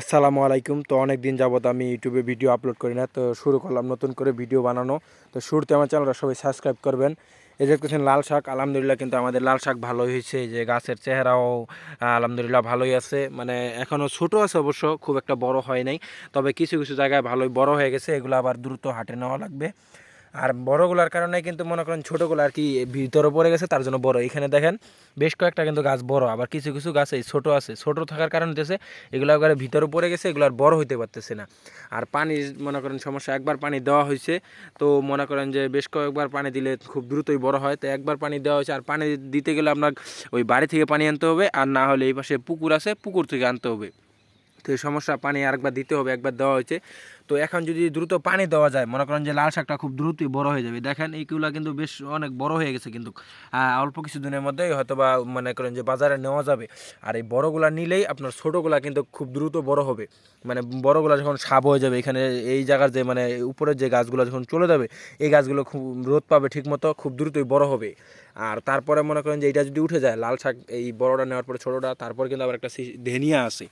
আসসালামু আলাইকুম। তো অনেক দিন যাবত আমি ইউটিউবে ভিডিও আপলোড করি না, তো শুরু করলাম নতুন করে ভিডিও বানানো। তো শুরুতে আমার চ্যানেলটা সবাই সাবস্ক্রাইব করবেন। এই যে দেখতেছেন লাল শাক, আলহামদুলিল্লাহ কিন্তু আমাদের লাল শাক ভালোই হয়েছে। যে গাছের চেহারাও আলহামদুলিল্লাহ ভালোই আছে। মানে এখনও ছোট আছে অবশ্য, খুব একটা বড় হয় নাই। তবে কিছু কিছু জায়গায় ভালোই বড় হয়ে গেছে। এগুলো আবার দ্রুত হাটে নেওয়া লাগবে। আর বড়গুলার কারণে কিন্তু মনে করেন ছোটোগুলো আর কি ভিতরে পড়ে গেছে, তার জন্য বড়। এখানে দেখেন, বেশ কয়েকটা কিন্তু গাছ বড়, আবার কিছু কিছু গাছ এই ছোটো আছে। ছোট থাকার কারণ হতেছে এগুলো একবারে ভিতরে পড়ে গেছে, এগুলো আর বড় হইতে পারতেছে না। আর পানি, মনে করেন সমস্যা, একবার পানি দেওয়া হয়েছে তো মনে করেন যে বেশ কয়েকবার পানি দিলে খুব দ্রুতই বড় হয়। তো একবার পানি দেওয়া হয়েছে আর পানি দিতে গেলে আপনার ওই বাড়ি থেকে পানি আনতে হবে, আর না হলে এই পাশে পুকুর আছে, পুকুর থেকে আনতে হবে। তো এই সমস্যা পানি আরেকবার দিতে হবে, একবার দেওয়া হয়েছে। তো এখন যদি দ্রুত পানি দেওয়া যায়, মনে করেন যে লাল শাকটা খুব দ্রুতই বড় হয়ে যাবে। দেখেন এইগুলো কিন্তু বেশ অনেক বড় হয়ে গেছে কিন্তু অল্প কিছু দিনের মধ্যেই হয়তো বা মনে করেন যে বাজারে নেওয়া যাবে। আর এই বড়গুলা নিলেই আপনার ছোটোগুলা কিন্তু খুব দ্রুত বড় হবে। মানে বড়গুলা যখন সাব হয়ে যাবে, এখানে এই জায়গার যে মানে উপরের যে গাছগুলো যখন চলে যাবে, এই গাছগুলো খুব রোদ পাবে ঠিকমতো, খুব দ্রুতই বড় হবে। আর তারপরে মনে করেন যে এটা যদি উঠে যায়, লাল শাক এই বড়টা নেওয়ার পরে ছোটোটা, তারপর কিন্তু আবার একটা ধেনিয়া আছে।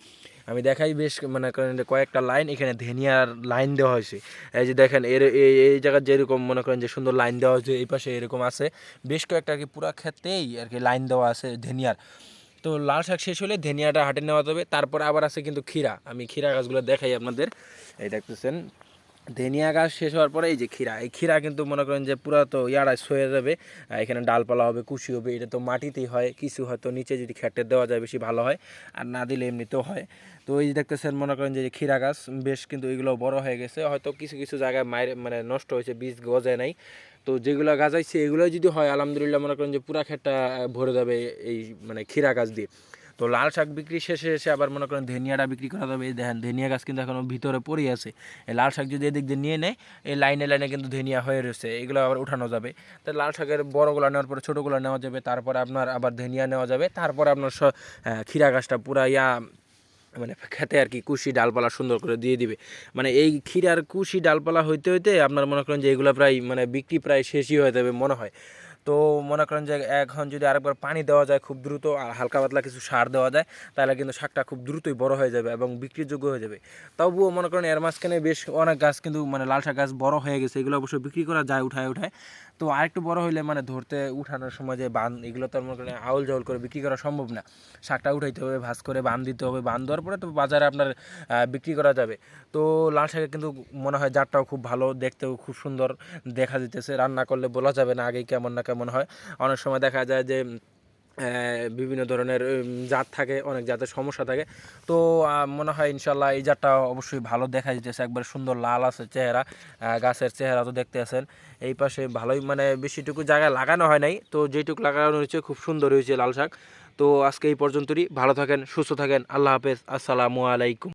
আমি দেখাই বেশ মনে কয়েকটা লাইন, এখানে ধেনিয়ার লাইন দেওয়া হয়েছে। এই যে দেখেন, এর এই এই জায়গায় যেরকম মনে করেন যে সুন্দর লাইন দেওয়া হয়েছে, এই পাশে এরকম আছে। বেশ কয়েকটা আর কি পুরা ক্ষেত্রেই আর কি লাইন দেওয়া আছে ধেনিয়ার। তো লাল শাক শেষ হলে ধেনিয়াটা হাটে নেওয়া যাবে। তারপর আবার আছে কিন্তু ক্ষীরা। আমি ক্ষীরা গাছগুলো দেখাই আপনাদের। এই দেখতেছেন ধেনিয়া গাছ শেষ হওয়ার পরে এই যে ক্ষীরা এই ক্ষীরা কিন্তু মনে করেন যে পুরা তো ইয়ারা সয়ে যাবে এখানে ডালপালা হবে কুশি হবে এটা তো মাটিতেই হয় কিছু হয়তো নিচে যদি খেটে দেওয়া যায় বেশি ভালো হয় আর না দিলে এমনিতেও হয়। তো এই যে দেখতেছেন মনে করেন যে ক্ষীরা গাছ বেশ কিন্তু এগুলো বড় হয়ে গেছে হয়তো কিছু কিছু জায়গায় মায়ের মানে নষ্ট হয়েছে বীজ গজায় নাই। তো যেগুলো গাছাইছে এগুলো যদি হয় আলহামদুলিল্লাহ মনে করেন যে পুরা আহ, ভরে যাবে এই মানে ক্ষীরা গাছ দিয়ে। তো লাল শাক বিক্রি শেষে এসে আবার মনে করেন ধেনিয়াটা বিক্রি করা যাবে এই দেখেন, ধেনিয়া গাছ কিন্তু এখনও ভিতরে পড়ে আছে। এই লাল শাক যদি এদিক দিয়ে নিয়ে নেয়, এই লাইনে লাইনে কিন্তু ধেনিয়া হয়ে রয়েছে। এগুলো আবার উঠানো যাবে। তো লাল শাকের বড়গুলো নেওয়ার পরে ছোটোগুলো নেওয়া যাবে। তারপরে আপনার আবার ধেনিয়া নেওয়া যাবে। তারপরে আপনার ক্ষীরা গাছটা পুরা ইয়া মানে খেতে আর কি, কুশি ডালপালা সুন্দর করে দিয়ে দিবে। মানে এই ক্ষীরার কুশি ডালপালা হইতে হইতে আপনার মনে করেন যে এগুলো প্রায় মানে বিক্রি প্রায় শেষই হয়ে যাবে মনে হয়। তো মনে করেন যে এখন যদি আরেকবার পানি দেওয়া যায় খুব দ্রুত আর হালকা পাতলা কিছু সার দেওয়া যায়, তাহলে কিন্তু শাকটা খুব দ্রুতই বড় হয়ে যাবে এবং বিক্রিযোগ্য হয়ে যাবে। তবুও মনে করেন এর মাঝখানে বেশ অনেক গাছ কিন্তু মানে লাল শাক গাছ বড় হয়ে গেছে, এগুলো অবশ্যই বিক্রি করা যায়, উঠায় উঠায়। তো আরেকটু বড় হইলে মানে ধরতে উঠানোর সময় যে বান, এগুলো তো মনে করেন আউল জাউল করে বিক্রি করা সম্ভব না। শাকটা উঠাইতে হবে, ভাজ করে বান দিতে হবে, বান দেওয়ার পরে তো বাজারে আপনার বিক্রি করা যাবে। তো লাল শাকে কিন্তু মনে হয় জাতটাও খুব ভালো, দেখতেও খুব সুন্দর দেখা দিতেছে রান্না করলে বলা যাবে না আগে কেমন না কেমন হয়। অনেক সময় দেখা যায় যে বিভিন্ন ধরনের জাত থাকে, অনেক জাতের সমস্যা থাকে। তো মনে হয় ইনশাল্লাহ এই জাতটা অবশ্যই ভালো দেখা যেতেছে একবার সুন্দর লাল আছে চেহারা গাছের চেহারা তো দেখতে আছেন এই পাশে ভালোই মানে বেশিটুকু জায়গায় লাগানো হয় নাই। তো যেটুকু লাগানো হয়েছে খুব সুন্দর হয়েছে লাল শাক। তো আজকে এই পর্যন্তই। ভালো থাকেন, সুস্থ থাকেন। আল্লাহ হাফেজ। আসসালামু আলাইকুম।